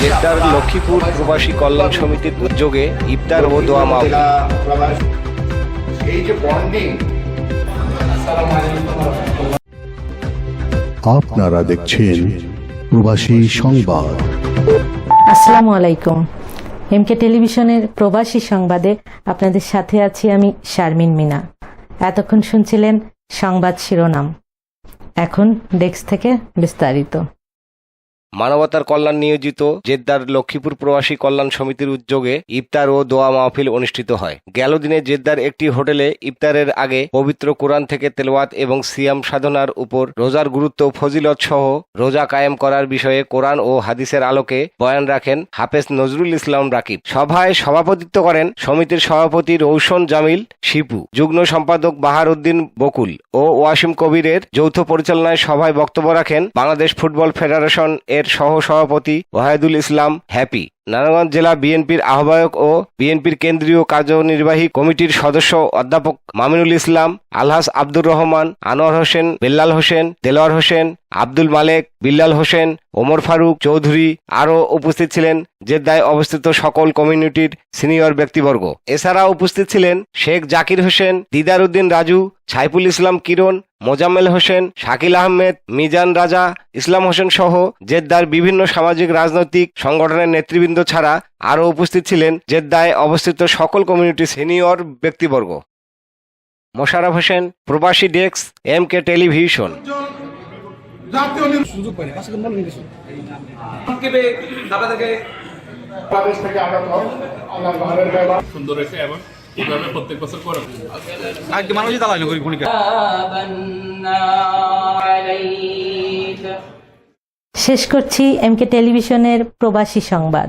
জেদ্দার লক্ষ্মীপুর প্রবাসী কল্যাণ সমিতির উদ্যোগে ইফতার ও দোয়া মাহফিল। এই যে বন্ডিং আপনারা দেখছেন প্রবাসী সংবাদ। আসসালামু আলাইকুম। এমকে টেলিভিশনের প্রবাসী সংবাদে আপনাদের সাথে আছি আমি শারমিন মিনা। এতক্ষণ শুনছিলেন সংবাদ শিরোনাম। এখন ডেস্ক থেকে বিস্তারিত। মানবতার কল্যাণ নিয়োজিত জেদ্দার লক্ষ্মীপুর প্রবাসী কল্যাণ সমিতির উদ্যোগে ইফতার ও দোয়া মাহফিল অনুষ্ঠিত হয়। গেল দিনে জেদ্দার একটি হোটেলে ইফতারের আগে পবিত্র কোরআন থেকে তেলওয়াত এবং সিয়াম সাধনার উপর রোজার গুরুত্ব ফজিলত সহ রোজা কায়েম করার বিষয়ে কোরআন ও হাদিসের আলোকে বয়ান রাখেন হাফেজ নজরুল ইসলাম রাকিব। সভায় সভাপতিত্ব করেন সমিতির সভাপতি রৌশন জামিল শিপু, যুগ্ম সম্পাদক বাহার উদ্দিন বকুল ও ওয়াসিম কবিরের যৌথ পরিচালনায় সভায় বক্তব্য রাখেন বাংলাদেশ ফুটবল ফেডারেশন এর সহ সভাপতি ওয়াহেদুল ইসলাম হ্যাপি। নারায়ণগঞ্জ জেলা বিএনপির আহ্বায়ক ও বিএনপির কেন্দ্রীয় কার্যনির্বাহী কমিটির সদস্য অধ্যাপক মামিনুল ইসলাম আলহাস আব্দুর রহমান, আনোয়ার হোসেন, বেল্লাল হোসেন, দেলোয়ার হোসেন, আব্দুল মালেক, বিল্লাল হোসেন, ওমর ফারুক চৌধুরী আরও উপস্থিত ছিলেন। জেদ্দায় অবস্থিত সকল কমিউনিটির সিনিয়র ব্যক্তিবর্গ। এছাড়া উপস্থিত ছিলেন শেখ জাকির হোসেন, দিদার উদ্দিন রাজু ছাইফুল ইসলাম কিরণ, মোজাম্মেল হোসেন, শাকিল আহমেদ, মিজান রাজা, ইসলাম হোসেন সহ জেদ্দার বিভিন্ন সামাজিক, রাজনৈতিক সংগঠনের নেতৃবৃন্দ ছাড়া আরও উপস্থিত ছিলেন জেদ্দায় অবস্থিত সকল কমিউনিটি সিনিয়র ব্যক্তিবর্গ। মোশারফ হোসেন প্রবাসী ডেস্ক এম কে টেলিভিশন। সুন্দর হয়েছে এবং এইভাবে প্রত্যেক বছর করে মানুষই করি ভূমিকা শেষ করছি এমকে টেলিভিশনের প্রবাসী সংবাদ।